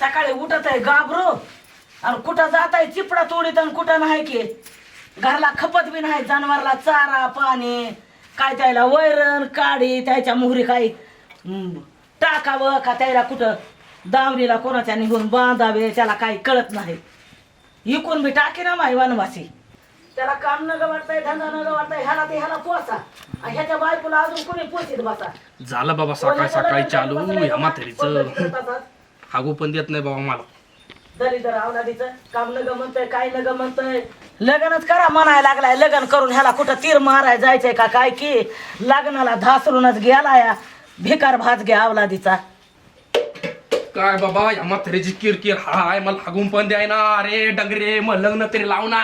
सकाळी उठत आहे गाभरो आणि कुठं जात आहे चिपडा तोडीत आणि कुठं नाही की. घरला खपत बी नाही जनावरला चारा पाणी काय त्याला वैरण काडी त्याच्या मोहरी काही. टाकावं का त्याला कुठं? दावणीला कोणाच्या निघून बांधावे त्याला काही कळत नाही. इकून बी टाकी ना माई वनवासी. त्याला काम न वाटतंय धंदा न वाटतंय ह्याला ते ह्याला पोचा आणि ह्याच्या बायकोला अजून कोणी पोचीत बसा. झालं बाबा सकाळ सकाळी चालू ह्या म्हातारीचं. हागू पण देत नाही बाबा मला. दलित काम नग म्हणतंय काय नग म्हणतंय लग्नच करा म्हणायला लागलाय लग्न करून ह्याला कुठं तीर माराय जायचंय का काय की? लग्नाला धासरूनच गेला या भिकार भात घ्या अवलादीचा. काय बाबा या म्हातारीची किरकिर हाय मला हागून पण द्याय ना अरे डंगरे मग लग्न तरी लाव ना.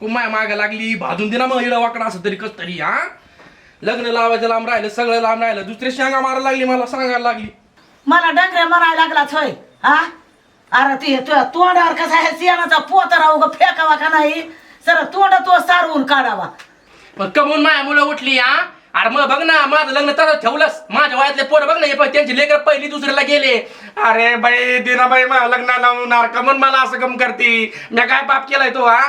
कुमाय माग लागली भाजून दे ना मग इडं वाकडा असं तरी कस तरी हा? लग्न लावायचं लांब राहिलं सगळं लांब राहिलं दुसरी शेंगा मारायला लागली मला सांगायला लागली. मला डंगरे म्हणायला लागलाच होय? हा? अरे ती तुझ्या तोंडावर कसा आहे? सियानाचा पोत राहू फेकावा का नाही? सर तोंड तो सारवून काढावा. पण कमून माया मुलं उठली हा? अरे मग बघ ना माझं लग्न तसं ठेवलंस. माझ्या वयातले पोरं बघ ना हे पण त्यांची लेकर पहिली दुसऱ्याला गेले. अरे बाई दिनाबाई मला लग्न लावणार कमून मला असं कम करते. मी काय पाप केलाय तो हा?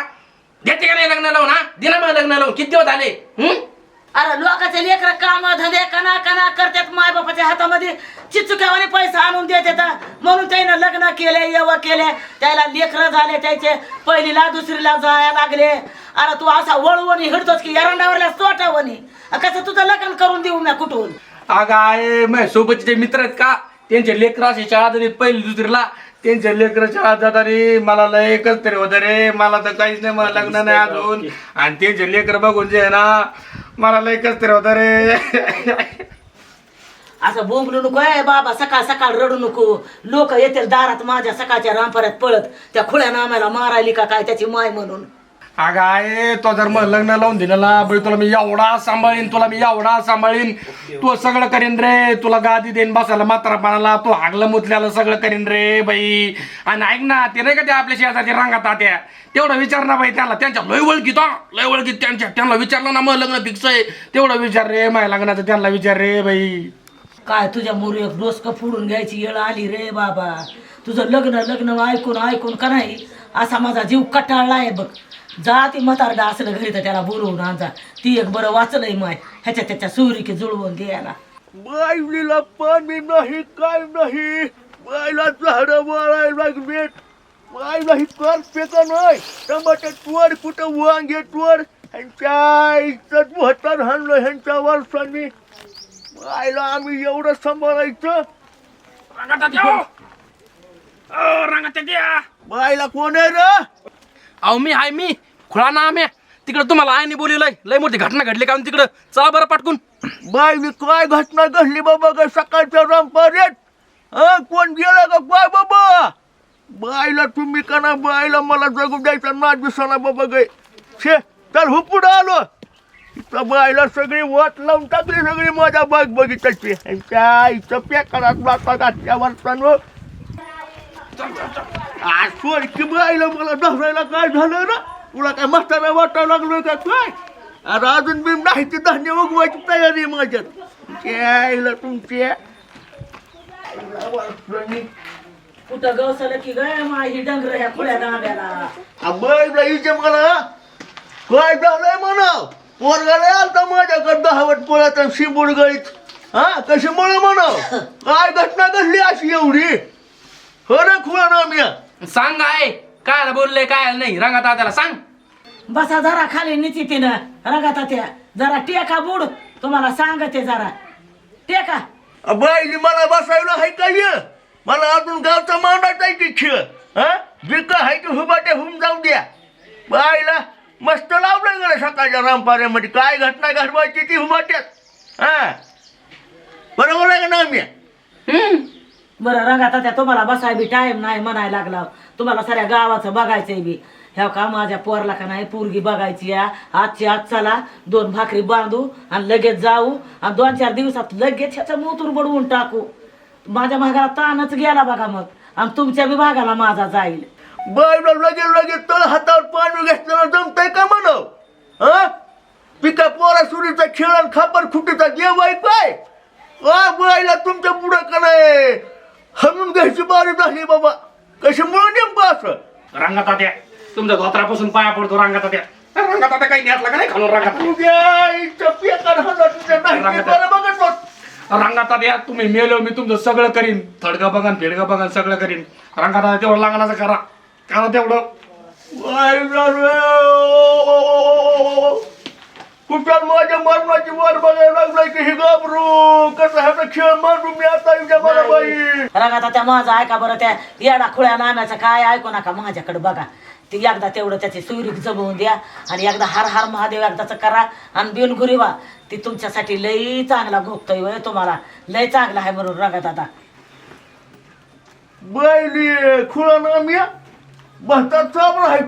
घेते का नाही लग्न लावून हा? दिना मला लग्न लावून. किती दिवस झाले? हम्म अरे लोकांचे लेकर काम धंदे कना कना करतात माय बापाच्या हातामध्ये. चिचुक्यावाने पैसा आणून देतात. म्हणून त्यानं लग्न केले यव केले. त्याला लेकर झाले त्याचे. पहिलीला दुसरीला जायला लागले. अरे तू असा वळवणी हिडतोस की एरंडावरल्या तोटावणी कसं तुझं लग्न करून देऊ मी कुठून? अगं आहे माझ्या सोबतचे जे मित्र आहेत का? त्यांचे लेकर असे शाळा जातात पहिली दुसरीला. त्यांचे लेकर शाळा रे. मला लय एकच तरी होतं रे. मला तर काहीच नाही मला लग्न नाही अजून. आणि त्यांचे लेकर बघून जे आहे ना मला लय एकच तरी रे. असं बोंबलू नको आहे बाबा सकाळ सकाळ रडू नको. लोक येतील दारात माझ्या सकाळच्या रामपऱ्यात पळत त्या खुळ्या नाम्याला मारायली का काय त्याची माय म्हणून? अगं आहे तो जर मग लग्न लावून दिलेला बाई तुला मी एवढा सांभाळीन तुला मी एवढा सांभाळीन. तू सगळं करीन रे तुला गादी देईन बसायला म्हातारापणाला तू हागलं मुतल्याला सगळं करीन रे बाई. आणि ऐक ना ते नाही का ते आपल्या शेजारच्या रांगात त्या तेवढं विचार ना बाई त्याला त्यांच्या लय ओळखीत हा लय ओळखीत त्यांच्या त्यांना विचारलं ना मग लग्न फिक्स आहे. तेवढं विचार रे माझ्या लग्नाचं त्यांना विचार रे बाई. काय तुझ्या मोरी एक डोसकं फोडून घ्यायची येळ आली रे बाबा? तुझं लग्न लग्न ऐकून ऐकून का नाही? असा माझा जीव कटाळला आहे बघ. जा ती म्हातारडा असलं घरी तर त्याला बोलवून आणजा ती एक बरं वाचलंय माय. ह्याच्या त्याच्या सुरिकी जुळवून द्यायला बाईला पाणी नाही काय नाही. बाईला झाड वाळायला लागलेत. बाईला ही कर पेका नाही. टमाटे टोर कुठं वांगे टोर ह्यांच्या इज्जत भटार हाणलं ह्यांच्या वर्षांनी बाईला आम्ही एवढं सांभाळायचं. रांगात या हो. अहो, रांगात या बाईला कोण आहे रे? अहो मी हाय मी. खुळा ना आम्ही तिकडं तुम्हाला आयने बोलिलंय लय मोठी घटना घडली का हो तिकडं? चला बरं पाटकून. बाईली काय घटना घडली बाबा? का सकाळच्या रामपाऱ्यात हा कोण गेला का काय बाबा. बायला तुम्ही का ना बायला मला जगू द्यायचा ना दिसना बाबा गे. छे चल हो पुढं आलो. इथं बाईला सगळी वाट लावून टाकली सगळी माझ्या बाग बघितली त्या इथं पेकारात जातात आजच्या वर्षानं आज सोड की बाईला मला धरायला काय झालं ना? तुला काय मस्ताना वाटायला लागलोय का काय? अरे अजून मी नाही ते धान्य उगवायची तयारी माझ्यात. त्याला तुमच्या कुठं गवसलं की गय माय ही डंगर ह्या खुळ्या नाम्याला बाईला इथे मला. काय झालंय म्हणा पोरगाला आलता माझ्याकडे दहावट पोळ्यात शिंबूड गळीत. हा कशी म्हणा म्हणा काय घटना घडली अशी एवढी? खरं खुळा ना मी सांग आहे काय बोलले काय नाही. रंगात त्याला सांग. बसा जरा खाली निची तिनं. रंगाता त्या जरा टेका बुड. तुम्हाला सांगते जरा. टेका. बाईने मला बसायला हाय का ये? मला अजून गावचा मांडायचा आहे की खेळ हा जिक हाय की हुबाटे हुम जाऊ द्या. बाईला मस्त लावलं गेलं सकाळच्या रामपाऱ्यामध्ये. काय घटना घडवायची ती हुबाट्यात? हा बरोबर आहे का ना मी बरं रंगात त्या तुम्हाला बसाय बी नाही म्हणायला लागला. तुम्हाला साऱ्या गावाचं बघायचंय बी. ह्या का माझ्या पोरला का नाही पोरगी बघायची या? आजची आज चला दोन भाकरी बांधू आणि लगेच जाऊ आणि दोन चार दिवसात लगेच ह्याचं मोतूर बडवून टाकू. माझ्या भागाला ताणच गेला बघा मग. आणि तुमच्या बी भागाला माझा जाईल. बर लगेच लगेच तळ हातावर पाणी घेतलं जमतंय का म्हण हा? पिका पोरा सुरीचा खेळ आणि खापर खुटीचा देव काय आ बाईला तुमच्या पुढं का नाही? हणून घ्यायची बारी झाली बाबा. कशामुळे नेमकं असं? रंगात द्या तुमच्या धोत्रापासून पाया पडतो रंगात आता काही नेटला का नाही खालून रंगात तुझ्या इथं पेकर हातात तुझ्या नाही रंगात- ते बरं बघत बघ. रंगात द्या तुम्ही मेलो मी तुमचं सगळं करीन. थडगं बघन फेडगं बघन सगळं करीन. रंगात तेवढं लग्नाचं करा. करा तेवढं. कुठं माझ्या मरणाची वर बघायला लागलाय की हे घाबरू. कसं ह्याचा खेळ मांडू मी आता इथे मला बाई. रंगात त्या माझं ऐका बरं त्या येडा खुळ्या नाम्याचं काय ऐकू नका माझ्याकडे बघा. ती एकदा तेवढं त्याची सुईरीक जमवून द्या आणि एकदा हर हर महादेव एकदाच करा आणि बिनगुरी वा ती तुमच्यासाठी लई चांगला भोगतोय वय तुम्हाला. लय चांगला आहे म्हणून रंगात आता बैली खुळा ना मी भारतात चाबरा आहे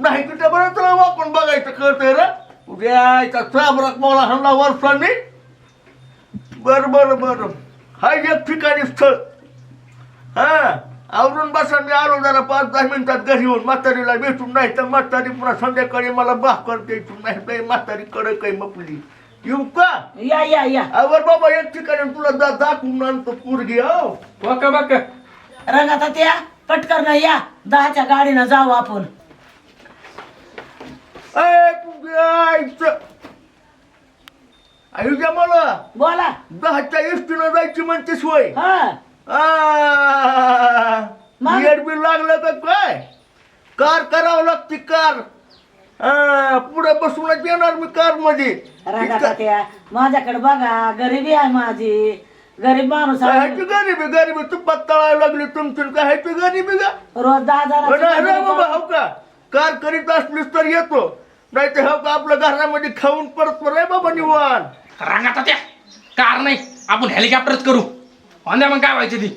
नाही की त्या बरं तुला वापरून बघायचं कळतंय रे? उद्या इथं चाबराक मला हल्ला वर्षांनी बर बर बर. हाय एक ठिकाणी स्थळ. हा आवरून बसा मी आलो जरा पाच दहा मिनिटात घरी येऊन म्हातारीला भेटून नाही तर म्हातारी पुन्हा संध्याकाळी मला भाकर द्यायची नाही तर म्हातारी कडे काही मपली. येऊ का? या या या. आवर बाबा एक ठिकाणी तुला जा दाखवून आणतो पोरगी हो. बघ बघ रंगात त्या पटकन या. दहाच्या गाडीनं जाऊ आपण. आयुष्या मला बोला. दहाच्या एसटीनं जायची म्हणते सोय? बिल लागलं का काय? कार करावं लागते कार. पुढे बसूनच येणार मी कारमध्ये. माझ्याकडे बघा गरिबी आहे माझी. गरीब माणूस आहे. ह्याची गरीबी? गरीबी तू पत्ताळायला लागली तुमची. काय ह्याची गरीबी का रोज दहा हजार हो का? कार करीत असलीस तर येतो. नाही तर हो का आपल्या घरामध्ये खाऊन परत रे बाबा निवान रंगात द्या कार नाही. आपण हेलिकॉप्टरच करू. द्या मग काय व्हायची ती.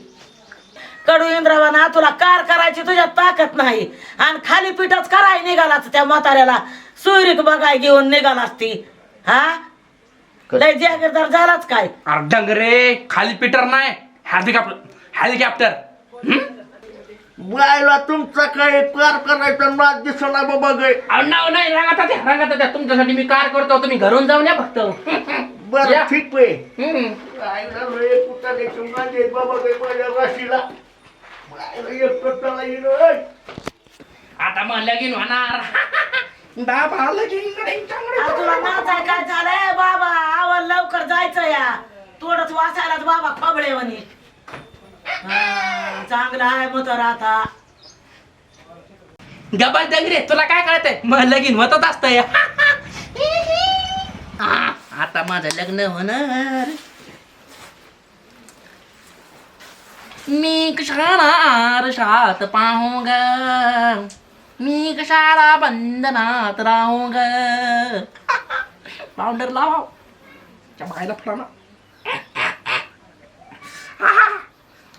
कडू इंद्रावाना तुला कार करायची तुझ्यात ताकद नाही. आणि खाली पिठच कराय निघालाच त्या म्हाताऱ्याला. सुईरीक बघाय घेऊन निघालाच ती हा? लय जागीरदार झालाच काय? अरे डंगरे खाली पीटर नाही. हेलिकॉप्टर हेलिकॉप्टर हम्म? बायला तुमचा काय कार करायचा नाच दिसना बाबा गे. नाव नाही रंगात द्या रंगात द्या तुमच्यासाठी मी कार करतो तुम्ही घरून जाऊन या फक्त. बर या. ठीक आहे. हम्म. बायला लय कुठाले माझे बाबा गे माझ्या राशीला बायला एक कट्टाला येईल ओय. आता मग लगीन होणार. बाबा लगीन आ, तुला नाचाय काय झालंय? बाबा आवर लवकर जायचं या. थोडंच वाचायलाच बाबा खबळे म्हणे. हा, चांगलं आहे मग आता. गबाल डंगरे तुला काय कळतंय? मग लगीन होतच असतंय हा, आता माझं लग्न होणार. मी कशाला आरशात ग मी कशाला बंधनात ग पावडर लावा. त्या बायला फळा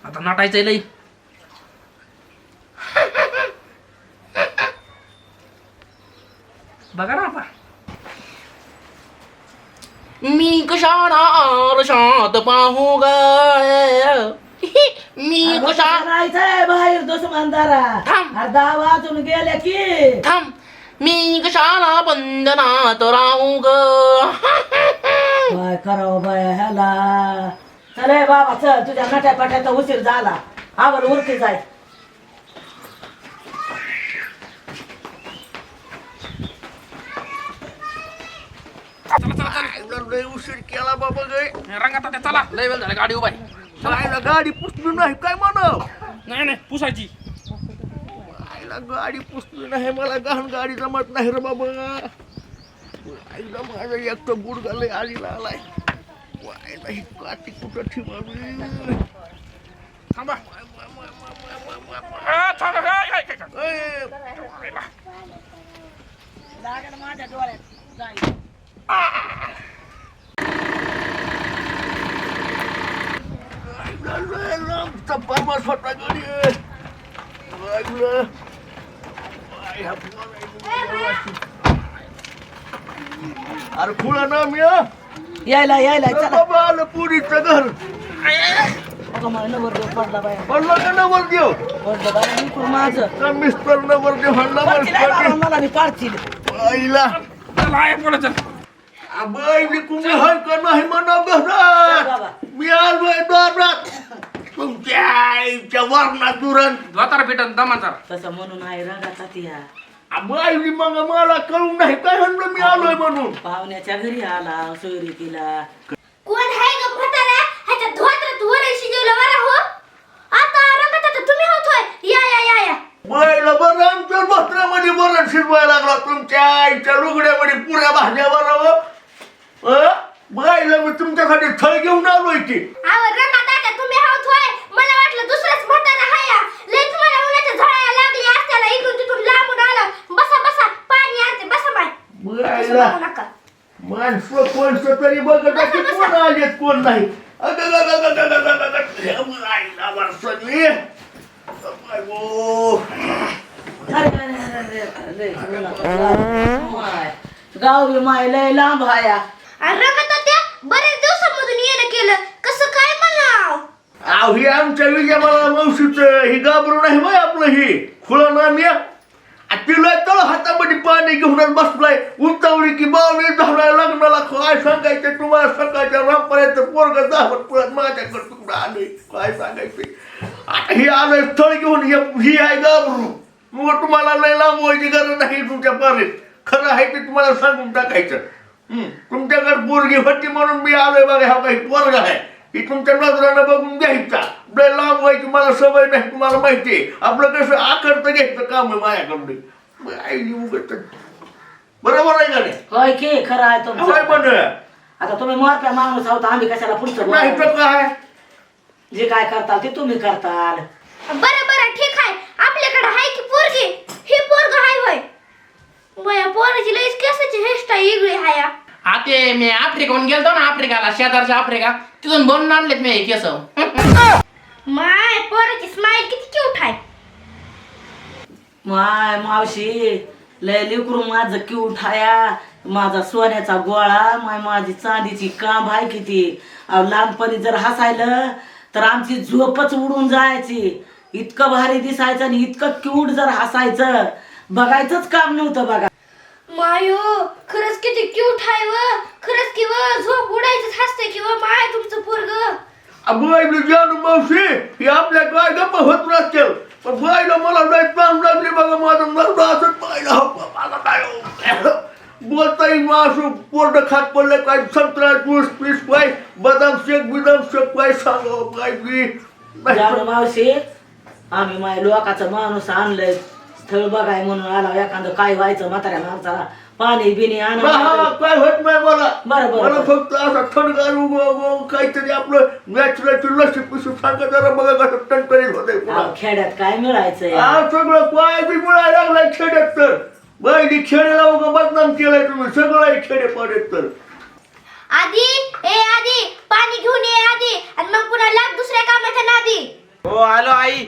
आता नटायचंय लई. बघा ना आता. मी कशाला आरशात पाहू ग मी कशा राहायचंय बाहेर दुश्मनदारा थांब. अरे दहा वाजून गेल्या की. थांब. मी कशाला बंधनात राहू ग? काय करावं बाय ह्याला. चल बाबा चल तुझ्या नट्या पाट्याचा उशीर झाला. आवर उरती जाय. लय उशीर केला बाबा गे. रंगात चला. लय वेळ झाला गाडी उभा बायला गाडी पुसली नाही काय म्हणाव? नाही नाही पुसायची. आईला गाडी पुसली नाही मला गहन गाडी जमत नाही रे बाबा. आईला माझा एक तर गुडगाले आलीला आलाय ही काठी कुठं ठेवावी? थांबा. माझ्या डोळ्यात. जाईल. अरे खुळा ना मी? यायला यायला चला. बाबा आलं पुरीचं घर. मला देव पडला बाय. पडलं का नवर देव पडलं बाय इकडून माझं. का मिस्टर नवर देव म्हणला पाडतील आहे बाबा, मला मला मी पाडतील आईला. चला, आहे पुढं चल. बाई मी तुम्ही हाय का नाही म्हणा बाबा. घरात मी आलोय दारात. तुमच्या आईच्या वरणात दुरण धोतार भेटन दमाचार तसं म्हणून आहे रगाचा तिया बाईली मग मला कळून नाही. काय म्हणलं मी आलोय म्हणून? पाहुण्याच्या घरी आला सोयरी तिला कोण आहे ग म्हातारा? ह्याच्या धोत्रात वरण शिजवलं बरं हो. आता रंगात आता तुम्ही होतोय या या या या. बाईला बरं आमच्या भत्रामध्ये वरण शिजवायला लागला. तुमच्या आईच्या लुगड्यामध्ये पुऱ्या भाज्या बरोबर बाईला मी तुमच्यासाठी थळ घेऊन आलोय की आव रंगात आता तुम्ही होतोय मला वाटलं दुसराच म्हातारा हाया लय तुम्हाला उन्हाच्या झळाया लागली असत्याला इथून तिथून लांबून आलं बसा बसा पाणी आणते बसा माय तसं बाईला बघू नका माणसं कोणसं तरी बघत आहे की कोण आलेत कोण नाही अगं, अगं, अगं, अगं, अगं, अगं, अगं, अगं. हे बघ, आईला वारसली. बायगो. अरे अरे अरे अरे लय उन्हाचं माय. गाव बी माय रंगात त्या बरेच दिवसांमधून येणं केलं. कसं काय म्हणाव? अहो ही आमच्या विजयमाला मावशीच ही घाबरून आहे बाय आपलं ही. खुळा नाम या. तिला तळ हातामध्ये पाणी घेऊनच बसलाय. उंचावली की बावली झालाय लग्नाला काय सांगायचं? तुम्हाला सकाळच्या रामपर्यंत पोरग दावत पळत माझ्याकडे तुकडं आले. काय सांगायचं? आता ही आलंय स्थळ घेऊन. हे- ही आहे घाबरून. मग तुम्हाला लय लांब व्हायची गरज नाही तुमच्या पारीत. खरं आहे ते तुम्हाला सांगून टाकायचं. तुमच्याकडे पोरगी होती म्हणून मी आलोय बघा हा काही पोरग आहे. ही तुमच्या नजरानं बघून घ्यायचा. लय लांब व्हायची मला सवय नाही तुम्हाला माहिती आहे. आपलं कसं आकर्त घ्यायचं काम आहे माझ्याकडे मग आईने उगाच- बरोबर आहे का नाही? होय की खरं आहे होय तुमचं पण आता तुम्ही मोरप्या माणूस आहोत आम्ही कशाला पुढचं नाही तर बोलावं? काय? जे काय करताल ते तुम्ही करताल. बरं बरं ठीक आहे आपल्याकडे आहे की पोरगी ही पोरग आहे होय बया पोराची लईच केसाची हेअरस्टाईल वेगळी आहे हा. हा ते मी आफ्रिकाहून गेलतो ना आफ्रिकाला शेजारच्या आफ्रिका. तिथून बनवून आणलेत मी हे केस. माय पोराची स्माइल किती क्यूट आहे. माय मावशी लय लेकरू माझं क्यूट हाया माझा सोन्याचा गोळा माय माझी चांदीची कांब आहे किती. अहो लहानपणी जर हसायलं तर आमची झोपच उडून जायची. इतकं भारी दिसायचं आणि इतकं क्यूट जर हसायचं. बघायचंच काम नव्हतं बघा. मायो खरंच किती क्यूट आहे व. खरंच की व झोप उडायचंच हसते की व. माय तुमचं पोरग. बाईला जानू मावशी ही आपल्या काय गप्प होत नसतील पण बाईला मला लय ताण लागली बघा माझं. नरडं असं पाहिलं. हो, मला काय हो. बोलता येईल असं पोरड खात पडलं काय? संत्रा ज्यूस पीस काय? बदाम शेक बिदाम शेक काय सांगा काय बी? जाऊ मावशी. आम्ही माय लोकाचं माणूस आणलंय. स्थळ बघाय म्हणून आला एखादं काय व्हायचं म्हाताऱ्या माणसाला पाणी बिणी आण. हा, काय होत नाही मला बरं, बरं, मला बरं. फक्त असं थंडगार उभं उभं काहीतरी आपलं नॅचरलची लसी पिसू सांगा जरा बघा कसं टणटणीत होतंय पुन्हा. अहो, खेड्यात काय मिळायचं हा सगळं काय बी लागलाय खेड्यात तर. बैली खेड्याला उगा बदनाम केलाय तुम्ही सगळं आहे खेडे पाड्यात तर. आधी ए आधी पाणी घेऊन ये आधी. आणि मग पुन्हा लाग दुसऱ्या कामाच्या नादी. हो आलो आई.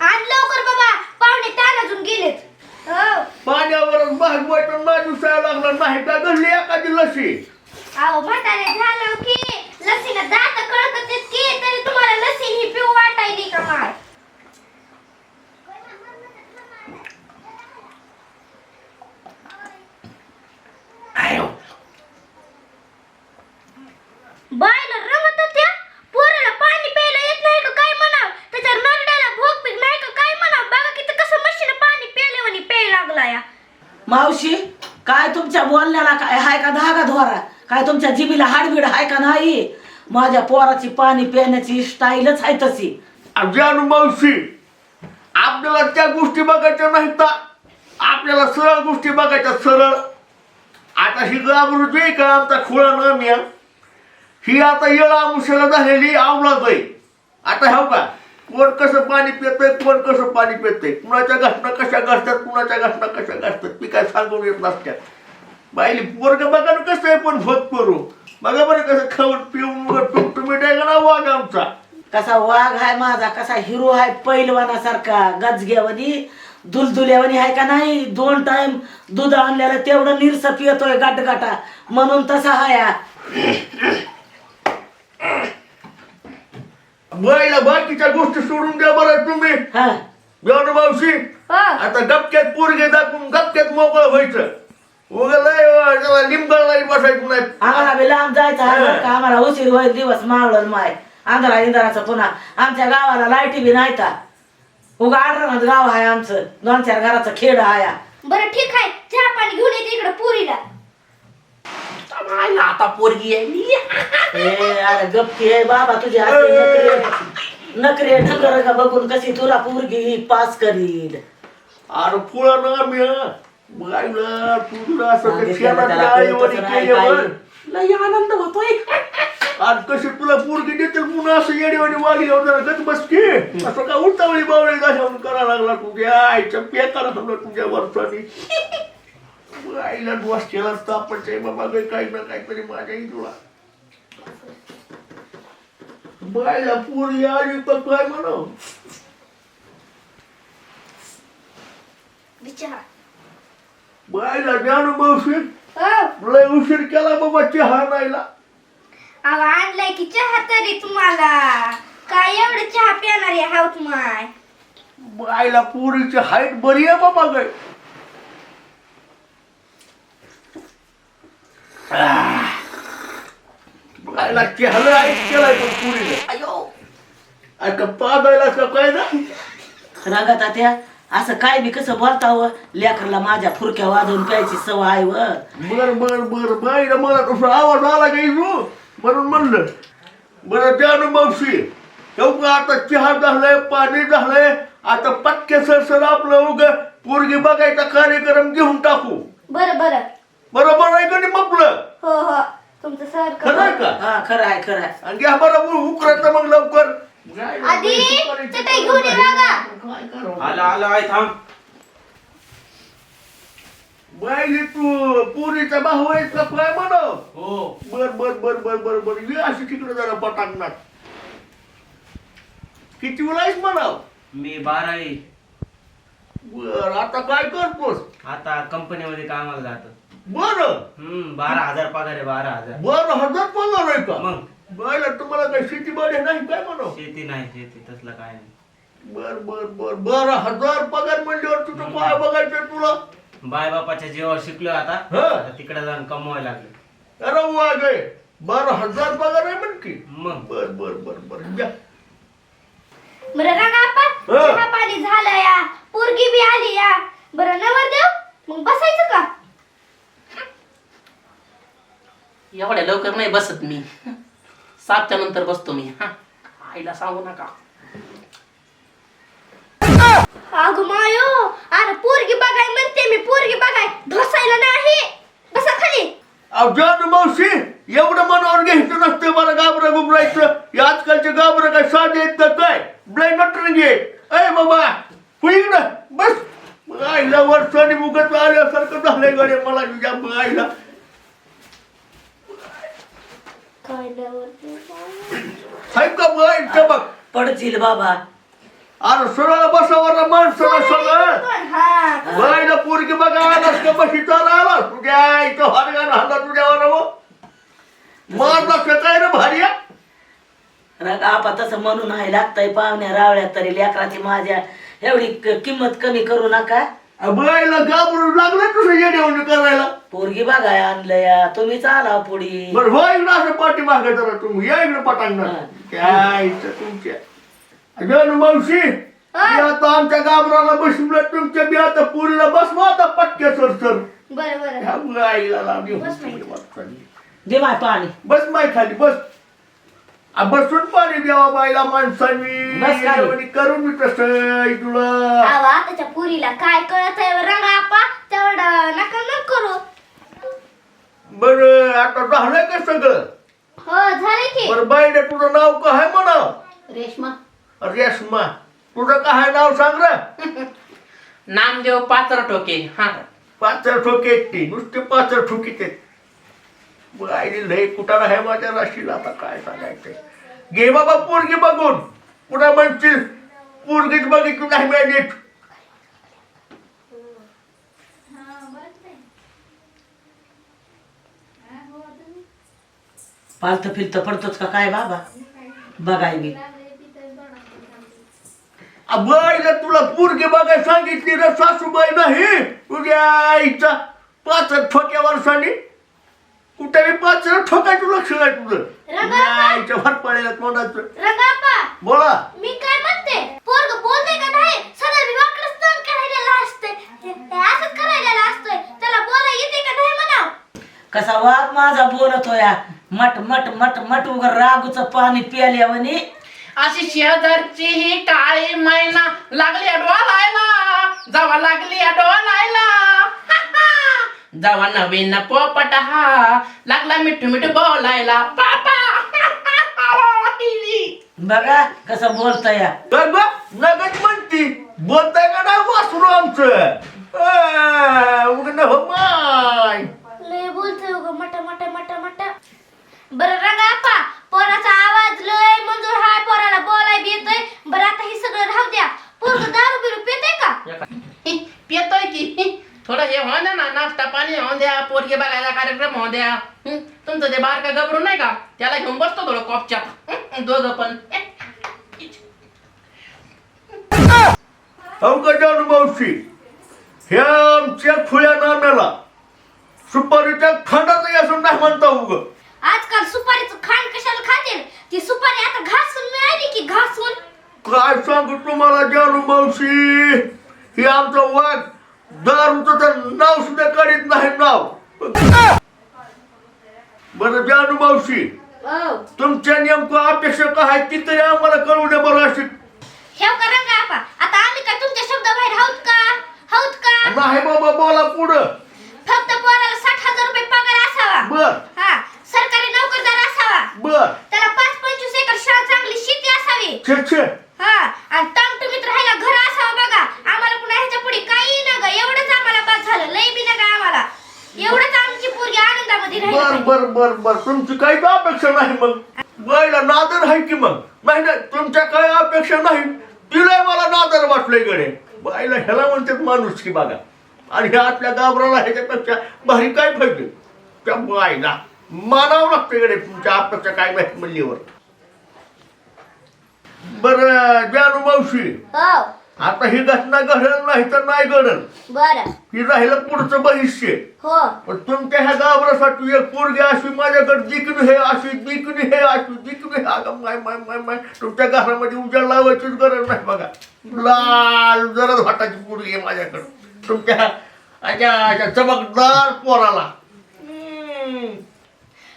आण लवकर बाबा पाहुणे ताण अजून गेलेत. हो. पाण्यावरच भाग वाटून माझी दिसायला लागला नाही का? घडली एखादी लसी अहो म्हातारे झालं की. दात की तरी तुम्हाला लसी ही पिऊ वाटायली का माय बायला रमत त्या पोराला पाणी प्यायला येत नाही का काय म्हणाव त्याच्या नरड्याला भोग पीक नाही का काय म्हणाव बघा किती कसं मशीन पाणी प्यायले म्हणे प्यायला लागला या मावशी काय तुमच्या बोलण्याला काय हाय का धागा धोरा काय तुमच्या जिबीला हाडबीड आहे का नाही? माझ्या पोराची पाणी पिण्याची स्टाईलच आहे तशी. जानू मावशी आपल्याला त्या गोष्टी बघायच्या नाहीत का? आपल्याला सरळ गोष्टी बघायच्या सरळ. आता ही गाबरू का आमचा खुळा न या ही आता येळा मुशाला झालेली आवलाच आहे आता हो का? कोण कसं पाणी पितंय कोण कसं पाणी पितंय? कुणाच्या घटना कशा घडतात कुणाच्या घटना कशा घडतात मी काय सांगून येत नसत्या. बाईली पोरग बघा ना कसं आहे पण भोत करू? बघा बरं कसं खाऊन पिऊन मग तुम्ही का ना वाघ आमचा? कसा वाघ आहे माझा कसा हिरो आहे पैलवानासारखा गजग्यावानी दुलदुल्यावानी आहे का नाही? दोन टाइम दूध आणलेलं तेवढं निरस पियतोय गाटगाटा म्हणून तसा हाया बाईला बाकीच्या गोष्टी सोडून द्या बरं तुम्ही. हा. बेवड मावशी हो. आता गपक्यात पोरगे दाखवून गपक्यात मोकळं व्हायचं. उगा लय त्याला लिंबळ नाही बसायचं नाही. आम्हाला बी लांब जायचं आहे बरं का? आम्हाला उशीर होईल दिवस मावळ माय. आंधळा इंधराचं पुन्हा. आमच्या गावाला लाईटी बी नाही का? उगा आढळणात गाव आहे आमचं. दोन चार घराचं खेड आहे. बरं ठीक आहे. चहा पाणी घेऊन येते इकडे पुरीला. आता पोरगी ए अरे गप्पी आहे बाबा तुझी अशी नकरे नकरे ढगर का बघून कशी तुला पोरगी पास करील. अरे पुळा ना मी लय आनंद होतोय. आज कशी तुला पोरगी देतील पुन्हा असं येडीवाणी वागली जरा गच बस की. असं का उलटावळी बावळी कशावरून करा लागला तुझ्या आईच्या पेकाला समजा तुझ्या वर्षानी आईला डोस केला असता आपण ते बाबा काही ना काहीतरी माझ्याही तुला. बायला पोरगी आली तर काय म्हणाव चहा बायला ज्ञान मावशी हो. लय उशीर केला बाबा चहा नाहीला. अहो आणलाय की चहा तरी तुम्हाला. काय एवढं चहा पिणार आहे हाऊत माय बायला पोरीची हाईट बरी आहे बाबा काय बायला चहाला हाईट केलाय पण पुरीला अयो. आता पादायला का काय ना? रागात त्या असं काय बी कसं बोलतावं? लेकरला माझ्या फुरक्या वाजवून प्यायची सवय आहे व. बर बर बर बाईला मला तसा आवाज आला काही तू म्हणून म्हणलं बरं त्यानं मावशी. ठेवू का आता चहा झालंय पाणी झालंय आता पक्के सर आपलं उग पोरगी बघायचा कार्यक्रम घेऊन टाकू. बरं बरं. बरोबर आहे का नाही आपलं हो हो. तुमचं सर खरं आहे का? हा खरं आहे खरं आहे. आणि घ्या बरं उकरायचं मग लवकर. आधी चटई घेऊन ये बघा. काय करावं? आला आला आई थांब. बाईली तू पुरीचा भाऊ आहे का काय म्हणाव हो. बर बर बर बर बर बर. ये अशी तिकडे जरा पटांगणात. किती वेळाच म्हणाव? मी बारावी बर आता काय करतोस? आता कंपनीमध्ये कामाला जातो. बर. हम्म बारा हजार पगार आहे बारा हजार. बर हजार पगार आहे का? मग. बायला तुम्हाला काही शेती बाडी नाही काय म्हणाव शेती नाही शेती तसलं काय नाही. बर बर बर बर हजार पगार म्हणल्यावर तुझं काय बघायचं तुला. बाय बापाच्या जीवावर शिकलो आता. हा. आता तिकडे जाऊन कमवायला लागले अरे वा गे बारा हजार पगार आहे म्हण की. मग. बर बर बर बर या. बरं हो. चहा पाणी झालं या. पोरगी बी आली या. बरं नवर देव मग बसायचं का? एवढ्या लवकर नाही बसत मी. सातच्या नंतर बसतो मी. हा. आईला सांगू नका. अगं मायो अरे पोरगी बघाय म्हणते मी पोरगी बघाय. ढोसायला नाही. बसा खाली. अवजान मावशी एवढं मनावर घ्यायचं नसतं मला गाबरं गुबरायचं हे आजकालचे गाबरं काय साधे का काय? ब्लाइंड नटरंगी आहेत. अय बाबा पुईकडं बस. आईला वर्षाने मुगत आल्यासारखं झालंय गडे मला तुझ्या आईला काय नवर देव साहेब का बाई ते बघ. पडतील बाबा. अरे सरळ बसावर माणसाला सगळं बाईला पोरगी बघा आलास का बशी चाला आला तुझ्या आईचं हरगा राहला तुझ्यावर काय रे भारी आपा तसं म्हणून आहे लागतंय पाहुण्या रावळ्या तरी लेकराची माझ्या एवढी किंमत कमी करू नका. बाईला घाबरून लागलं तुझं येण्यावणी करायला? पोरगी बघाय आणलंय तुम्हीच आला पुढी. बरं हो इकडं असं पाठी मागे जरा तुम्ही. या इकडे पटांगणार हा. काय इथं तुमच्या? अजून मावशी मी आता आमच्या गाबराला बसवलं तुमच्या बी आता पुरीला बसवा आता पटक्या सर सर. बरं बरं. ह्या गाईला लावली बस होती. दे माय पाणी. बस माय खाली बस. बसून पाणी द्यावा बाईला माणसांनी. करून मी तसं तुला. आवा त्याच्या पुरीला काय कळत आहे? रंगा आपा. तेवढं नका न करू. बर आता झालंय का सगळं? हो झाले की. बरं बाईला तुझं नाव काय म्हणा रेशमा. रेशमा. तुझं काय नाव सांग रे? नामदेव पात्र टोके हा. पाचर ठोके ती नुसते पाचर ठोकीत आहेत. बाईने लय कुठाला आहे माझ्या राशीला. आता काय सांगायचं घे बाबा पोरगी बघून. पुन्हा म्हणशील? पोरगीच बघितली नाही मी नीट. पालत फिरत पडतोच का काय बाबा? बघाय मी. बाईला तुला पोरगी बघायला सांगितली रे सासूबाई नाही. तुझ्या आईचा पाच ठोक्या वर्षांनी कुठे पाच ठोकायचं लक्ष नाही तुझं. पडेल तोंडाचं. रंगाप्पा! बोला. मी काय म्हणते? पोरग बोलते का नाही? सदा मी वाकडच तोंड करायला असते असंच करायला असतोय. त्याला बोला येते का नाही म्हणाव? कसा वाघ माझा बोलतोया मट मट मट मट उग रागूचं पाणी प्याल्यावनी अशी शेजारची ही काळी मैना लागली डोलायला जावा लागली डोलायला जावा नवीन पोपट हा. लागला मिठू मिठू बोलायला. पापा. बघा कसं बोलतया. काय बा नगद म्हणती बोलताय का नाही वासरू आमचं? उघड हो माय. लय बोलतोय उग मट मट मट मट. बरं रंगाप्पा पोराचा आवाज लय मंजूर हाय पोराला बोलाय बी येतोय. बरं आता हे सगळं राहू द्या. पोरग दारू बिरू पिते का? पितोय की. थोडं हे होऊ द्या ना नाश्ता पाणी होऊन द्या पोरगी बघायला कार्यक्रम होऊ द्या. हं? तुमचं ते बारका घबरून नाही का? त्याला घेऊन बसतो थोडं कॉपच्या. दोघं पण. हो जाणू मावशी. ह्या आमच्या खुल्या नाम्याला सुपारीच्या खांडाचं असून नाही म्हणता उग. आजकाल सुपारीचं खांड कशाला खातील ती सुपारी आता घासून मिळाली की घासून? काय सांगू तुम्हाला जानू मावशी? हे आमचं वाघ दारूचं तर नाव सुद्धा काढीत नाही नाव. बरं जानू मावशी हो. तुमच्या नेमकं अपेक्षा काय आहे ती तरी आम्हाला कळू द्या बरं अशी ठेव का रंगा आपा. आता आम्ही काय तुमच्या शब्दाबाहेर आहोत का? आहोत का? नाही बाबा बोला पुढं. फक्त पोराला साठ हजार रुपये पगार असावा. बर. हा सरकारी नोकरदार असावा. बर. त्याला पाच पंचवीस एकर शाळा चांगली शेती असावी. छे छे. हा आणि टामटुमीत राहायला घर पुढे काही न ग एवढंच आम्हाला बस झालं. लय बी नका आम्हाला. एवढंच आमची पोरगी आनंदामध्ये राहिली बर पाहिजे. बर बर बर. तुमची काही अपेक्षा नाही मग. बायला नादर आहे की मग? नाही नाही तुमच्या काही अपेक्षा नाही. तिला मला नादर वाटलंय गडे बायला ह्याला म्हणतात माणूस की बघा. आणि ह्या आपल्या गाबराला ह्याच्यापेक्षा भारी काय पाहिजे? त्या बायला मानावं लागतं गडे तुमच्या अपेक्षा काय माहिती म्हणलीवर बर जानू मावशी. हो. आता ही घटना घडल नाही तर नाही घडल. बर. ही राहिलं पुढचं भविष्य. हो. पण तुमच्या ह्या गावरासाठी एक पोरगी अशी माझ्याकडे दिकणी हे अशी दिकणी हे अशी दिकणी हे. अगं माय माय माय माय. तुमच्या घरामध्ये उजाड लावायचीच गरज नाही बघा. लाल जरद वाटाची पोरगी आहे माझ्याकडे. तुमच्या अशा अशा चमकदार पोराला.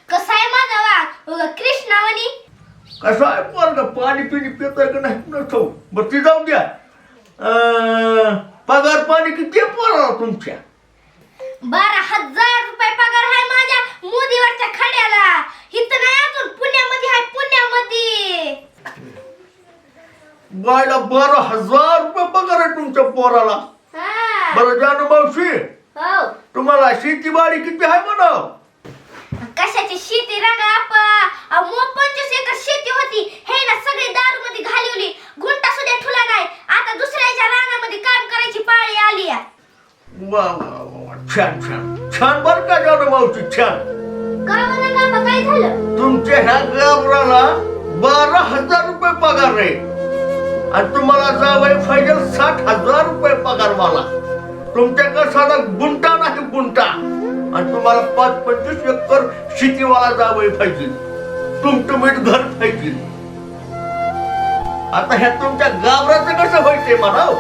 कसा आहे माझा वाघ उगा कृष्णावनी? कसं आहे पोरग? पाणी पिणी पितोय का नाही? न ठाऊ बरं ती जाऊन द्या. पगार पाणी किती पोराला तुमच्या? बारा हजार रुपये पगार आहे माझ्या मोदीवरच्या खड्याला. इथं नाही अजून पुण्यामध्ये आहे पुण्यामध्ये. बायला बारा हजार रुपये पगार आहे तुमच्या पोराला. हा. बरं जानू मावशी हो. तुम्हाला शेतीबाडी किती आहे म्हणाव? कशाची शेती रंगा आपा. पंचवीस एकर शेती होती. हे ना सगळी दारू मध्ये घालवली. गुंटा सुद्धा ठुला नाही. आता दुसऱ्याच्या रानामध्ये काम करायची पाळी आली आहे. वा वा वा वा. छान छान. छान बर का जानू मावशी छान. का बरं रंगा आपा काय झालं? तुमच्या ह्या गावराला बारा हजार रुपये पगार आहे. आणि तुम्हाला जावय पाहिजे साठ हजार रुपये पगार मला. तुमच्याकडे साधा गुंटा नाही गुंटा आणि तुम्हाला पाच पंचवीस एकर शेतीवाला जावं पाहिजे. तुमटुमीत घर पाहिजे. आता ह्या तुमच्या गावराचं कसं व्हायचंय मला हो?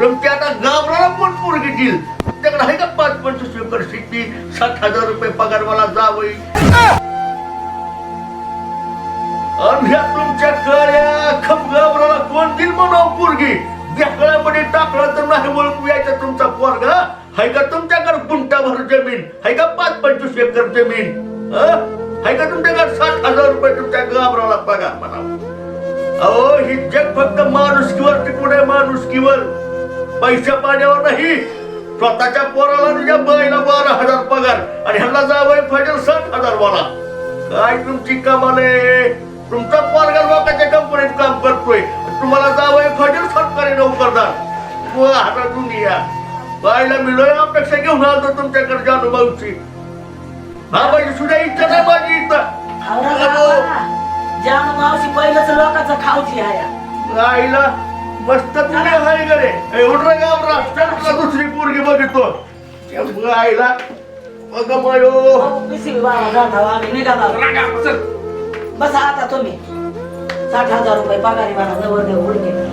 तुमच्या आता गावराला कोण पोरगी देईल? तुमच्याकडे आहे का पाच पंचवीस एकर शेती? साठ हजार रुपये पगार मला जावई? आणि ह्या तुमच्या कळ्या खपगाबराला कोण देईल म्हणाव हो पोरगी? देकळामध्ये टाकला तर नाही ओळखू यायचा तुमचा पोरगा. हाय का तुमच्याकडे गुंटाभर जमीन? हाय का पाच पंचवीस एकर जमीन? हाय का तुमच्याकडे साठ हजार रुपये तुमच्या गाबराला पगार म्हणा अहो ही जग फक्त माणुसकीवर टिकून माणुसकीवर. पैशा पाण्यावर नाही. स्वतःच्या पोराला तुझ्या बाईला बारा हजार पगार आणि ह्याला जावं फायदल साठ हजार वाला काय तुमची कमाले तुमचा पोरगा लोकांच्या कंपनीत काम करतोय. तुम्हाला जावं फायदल सरकारी नोकरदार. वा आता दुनिया बायला मी लय अपेक्षा घेऊन आलो तुमच्याकडे हा माझी सुद्धा इच्छा नाही माझी इथं. मावशी पहिलंच लोकांचं आहे. आईला मस्त तुला हाय गरे एवढं दुसरी पोरगी बघितो. आईला. मायो जाता आम्ही निघाला. बसा आता तुम्ही. साठ हजार रुपये पगारी मला नवर देव उडके.